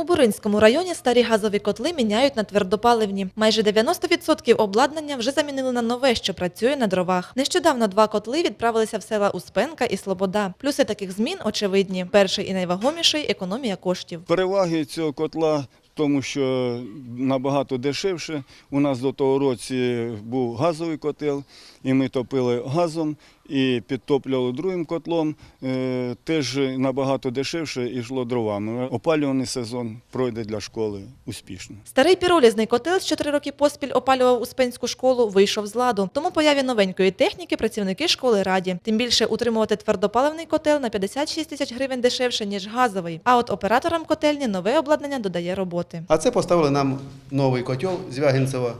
У Буринському районі старі газові котли міняють на твердопаливні. Майже 90% обладнання вже замінили на нове, що працює на дровах. Нещодавно два котли відправилися в села Успенка і Слобода. Плюси таких змін очевидні. Перший і найвагоміший економія коштів. Переваги цього котла тому, що набагато дешевше. У нас до того році був газовий котел, і ми топили газом і підтоплювали другим котлом. Е, Теж набагато дешевше і йшло дровами. Опалюваний сезон пройде для школи успішно. Старий піролізний котел, що три роки поспіль опалював Успенську школу, вийшов з ладу. Тому появі новенької техніки працівники школи раді. Тим більше утримувати твердопаливний котел на 56 тисяч гривень дешевше, ніж газовий. А от операторам котельні нове обладнання додає роботи. А це поставили нам новий котел з Вягінцева.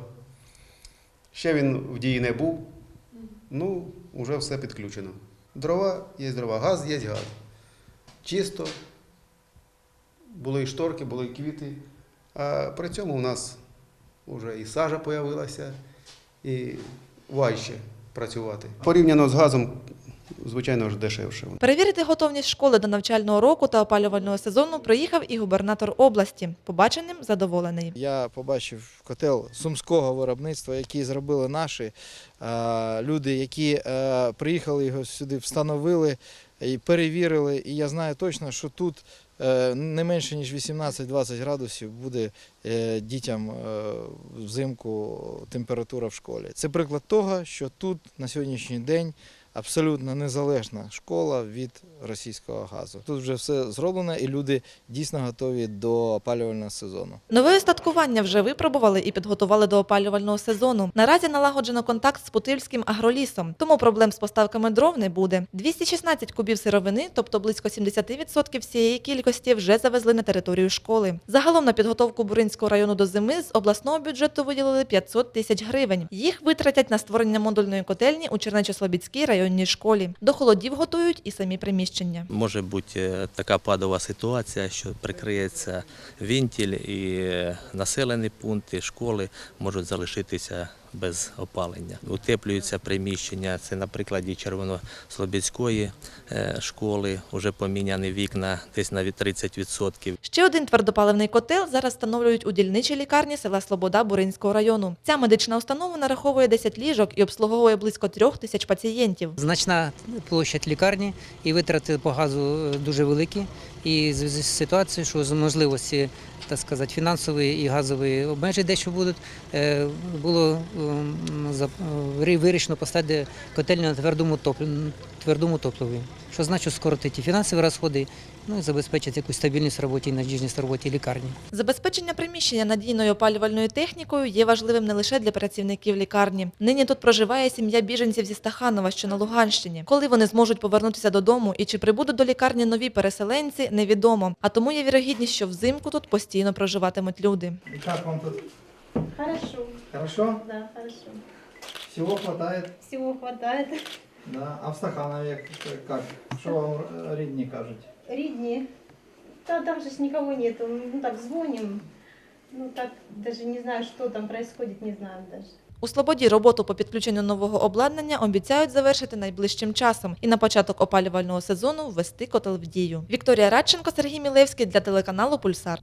Ще він в дії не був. Ну, вже все підключено. Дрова є дрова, газ є газ. Чисто. Були і шторки, були і квіти. А при цьому у нас вже і сажа появилася, і важче працювати. Порівняно з газом, звичайно ж, дешевше. Перевірити готовність школи до навчального року та опалювального сезону приїхав і губернатор області. Побаченим задоволений. Я побачив котел сумського виробництва, який зробили наші е, люди, які е, приїхали його сюди, встановили і перевірили. І я знаю точно, що тут е, не менше ніж 18-20 градусів буде дітям взимку температура в школі. Це приклад того, що тут на сьогоднішній день. Абсолютно незалежна школа від російського газу. Тут вже все зроблено, і люди дійсно готові до опалювального сезону. Нове остаткування вже випробували і підготували до опалювального сезону. Наразі налагоджено контакт з Путильським агролісом, тому проблем з поставками дров не буде. 216 кубів сировини, тобто близько 70% всієї кількості, вже завезли на територію школи. Загалом на підготовку Буринського району до зими з обласного бюджету виділили 500 тисяч гривень. Їх витратять на створення модульної котельні у Чернечо-Слобідській районній школі. До холодів готують і самі приміщення. Може бути е, така падова ситуація, що прикриється вінтіль і е, населені пункти, школи можуть залишитися без опалення. Утеплюються приміщення. Це на прикладі Червонослобідської е, школи. Вже поміняні вікна десь навіть 30%. Ще один твердопаливний котел зараз встановлюють у дільничій лікарні села Слобода Буринського району. Ця медична установа нараховує 10 ліжок і обслуговує близько трьох тисяч пацієнтів. Значна площадь лікарні і витрати по газу е, дуже великі. І з ситуацією, що з можливості, так сказати, фінансової і газової обмежень дещо будуть, е, було ем, е, вирішено поставити котельню на твердому топливі, що значить скоротить і фінансові розходи, ну і забезпечить якусь стабільність в роботі і надіжність в роботі лікарні. Забезпечення приміщення надійною опалювальною технікою є важливим не лише для працівників лікарні. Нині тут проживає сім'я біженців зі Стаханова, що на Луганщині. Коли вони зможуть повернутися додому і чи прибудуть до лікарні нові переселенці, невідомо. А тому є вірогідність, що взимку тут постійно проживатимуть люди. Як вам тут? Хорошо, Хорошо? да, хорошо. Всего хватает? Всего хватает. Да. А в Стаханове як? Що вам рідні кажуть? Ридни. Да, там же ж никого нету. Ну так звоним. Ну так даже не знаю, что там происходит, не знаю даже. У Слободі роботу по підключенню нового обладнання обіцяють завершити найближчим часом і на початок опалювального сезону ввести котел в дію. Вікторія Радченко, Сергій Мілевський для телеканалу Пульсар.